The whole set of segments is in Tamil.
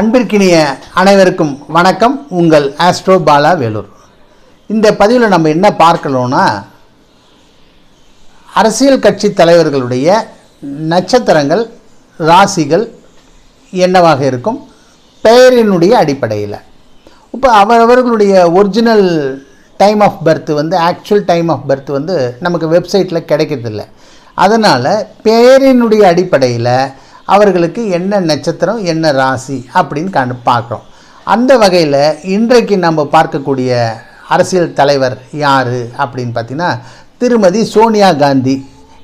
அன்பிற்கினிய அனைவருக்கும் வணக்கம். உங்கள் ஆஸ்ட்ரோ பாலா வேலூர். இந்த பதிவில் நம்ம என்ன பார்க்கணும்னா அரசியல் கட்சி தலைவர்களுடைய நட்சத்திரங்கள் ராசிகள் என்னவாக இருக்கும் பெயரினுடைய அடிப்படையில். இப்போ அவரவர்களுடைய ஒரிஜினல் டைம் ஆஃப் பர்த் வந்து ஆக்சுவல் டைம் ஆஃப் பர்த் வந்து நமக்கு வெப்சைட்டில் கிடைக்கிறதில்ல. அதனால் பெயரினுடைய அடிப்படையில் அவர்களுக்கு என்ன நட்சத்திரம் என்ன ராசி அப்படின்னு கண்டு பார்க்குறோம். அந்த வகையில் இன்றைக்கு நம்ம பார்க்கக்கூடிய அரசியல் தலைவர் யார் அப்படின்னு பார்த்தீங்கன்னா திருமதி Sonia Gandhi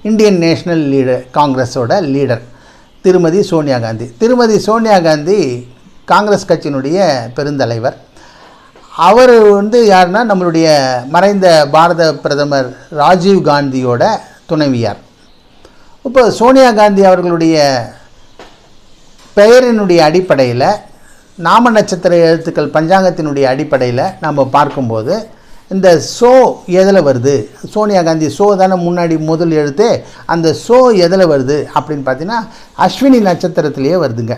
Indian national leader காங்கிரஸோட லீடர். திருமதி சோனியா காந்தி. திருமதி சோனியா காந்தி காங்கிரஸ் கட்சியினுடைய பெருந்தலைவர். அவர் வந்து யாருன்னா நம்மளுடைய மறைந்த பாரத பிரதமர் ராஜீவ் காந்தியோட துணைவியார். இப்போ சோனியா காந்தி அவர்களுடைய பெயரினுடைய அடிப்படையில் நாம நட்சத்திர எழுத்துக்கள் பஞ்சாங்கத்தினுடைய அடிப்படையில் நம்ம பார்க்கும்போது இந்த சோ எதில் வருது? சோனியா காந்தி சோ தானே முன்னாடி முதல் எழுத்து அந்த சோ எதில் வருது அப்படின்னு பார்த்தீங்கன்னா அஸ்வினி நட்சத்திரத்திலேயே வருதுங்க.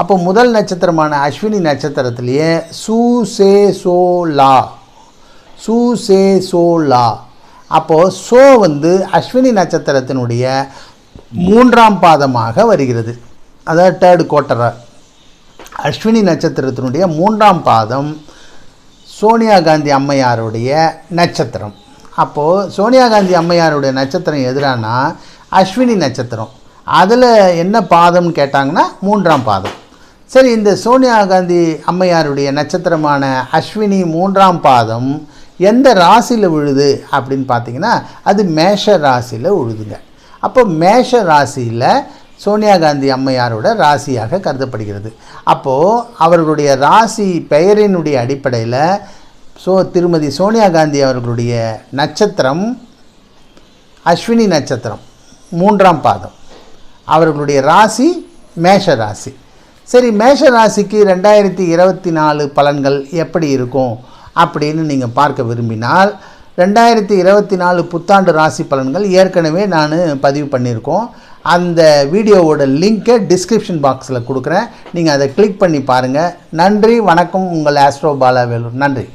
அப்போ முதல் நட்சத்திரமான அஸ்வினி நட்சத்திரத்திலேயே சு சே சோ லா. சு சே சோ லா. அப்போது சோ வந்து அஸ்வினி நட்சத்திரத்தினுடைய மூன்றாம் பாதமாக வருகிறது. அதாவது தேர்டு கோட்டரா அஸ்வினி நட்சத்திரத்தினுடைய மூன்றாம் பாதம் சோனியா காந்தி அம்மையாருடைய நட்சத்திரம். அப்போது சோனியா காந்தி அம்மையாருடைய நட்சத்திரம் எதிரானா அஸ்வினி நட்சத்திரம். அதில் என்ன பாதம்னு கேட்டாங்கன்னா மூன்றாம் பாதம். சரி இந்த சோனியா காந்தி அம்மையாருடைய நட்சத்திரமான அஸ்வினி மூன்றாம் பாதம் எந்த ராசியில் விழுது அப்படின்னு பார்த்தீங்கன்னா அது மேஷ ராசியில் விழுதுங்க. அப்போ மேஷ ராசியில் சோனியா காந்தி அம்மையாரோட ராசியாக கருதப்படுகிறது. அப்போது அவர்களுடைய ராசி பெயரினுடைய அடிப்படையில் சோ திருமதி சோனியா காந்தி அவர்களுடைய நட்சத்திரம் அஸ்வினி நட்சத்திரம் மூன்றாம் பாதம். அவர்களுடைய ராசி மேஷ ராசி. சரி மேஷ ராசிக்கு ரெண்டாயிரத்தி இருபத்தி நாலு பலன்கள் எப்படி இருக்கும் அப்படின்னு நீங்கள் பார்க்க விரும்பினால் ரெண்டாயிரத்தி இருபத்தி நாலு புத்தாண்டு ராசி பலன்கள் ஏற்கனவே நான் பதிவு பண்ணியிருக்கோம். அந்த வீடியோவோட லிங்க்கை டிஸ்கிரிப்ஷன் பாக்ஸில் கொடுக்குறேன். நீங்கள் அதை கிளிக் பண்ணி பாருங்கள் நன்றி வணக்கம். உங்கள் ஆஸ்ட்ரோ பாலா வேலூர். நன்றி.